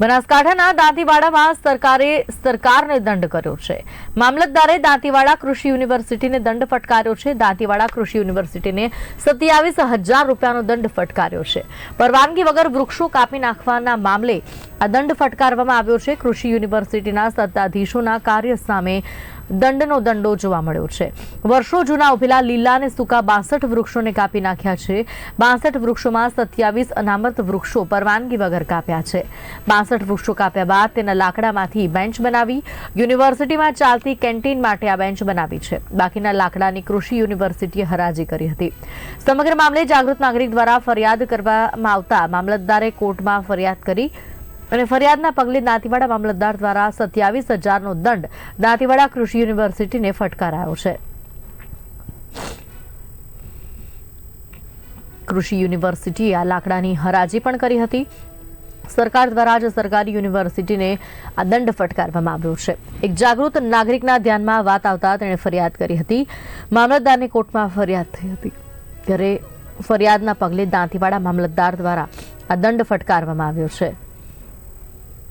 બનાસકાંઠાના દાંતીવાડામાં સરકારે સરકારને દંડ કર્યો છે. મામલતદારે દાંતીવાડા કૃષિ યુનિવર્સિટીને દંડ ફટકાર્યો છે. દાંતીવાડા કૃષિ યુનિવર્સિટીને સત્યાવીસ હજાર રૂપિયાનો દંડ ફટકાર્યો છે. પરવાનગી વગર વૃક્ષો કાપી નાખવાના મામલે આ દંડ ફટકારવામાં આવ્યો છે. કૃષિ યુનિવર્સિટીના સત્તાધીશોના કાર્ય સામે દંડનો દંડો જોવા મળ્યો છે. વર્ષો જૂના ઉભેલા લીલા અને સૂકા બાસઠ વૃક્ષોને કાપી નાખ્યા છે. બાસઠ વૃક્ષોમાં સત્યાવીસ અનામત વૃક્ષો પરવાનગી વગર કાપ્યા છે. બાસઠ વૃક્ષો કાપ્યા બાદ તેના લાકડામાંથી બેન્ચ બનાવી યુનિવર્સિટીમાં ચાલતી કેન્ટીન માટે આ બેન્ચ બનાવી છે. બાકીના લાકડાની કૃષિ યુનિવર્સિટીએ હરાજી કરી હતી. સમગ્ર મામલે જાગૃત નાગરિક દ્વારા ફરિયાદ કરવામાં આવતા મામલતદારે કોર્ટમાં ફરિયાદ કરી અને ફરિયાદના પગલે દાંતીવાડા મામલતદાર દ્વારા સત્યાવીસ હજારનો દંડ દાંતીવાડા કૃષિ યુનિવર્સિટીને ફટકારાયો છે. કૃષિ યુનિવર્સિટીએ આ લાકડાની હરાજી પણ કરી હતી. સરકાર દ્વારા જ સરકારી યુનિવર્સિટીને આ દંડ ફટકારવામાં આવ્યો છે. એક જાગૃત નાગરિકના ધ્યાનમાં વાત આવતા તેણે ફરિયાદ કરી હતી. મામલતદારની કોર્ટમાં ફરિયાદ થઈ હતી. ત્યારે ફરિયાદના પગલે દાંતીવાડા મામલતદાર દ્વારા આ દંડ ફટકારવામાં આવ્યો છે.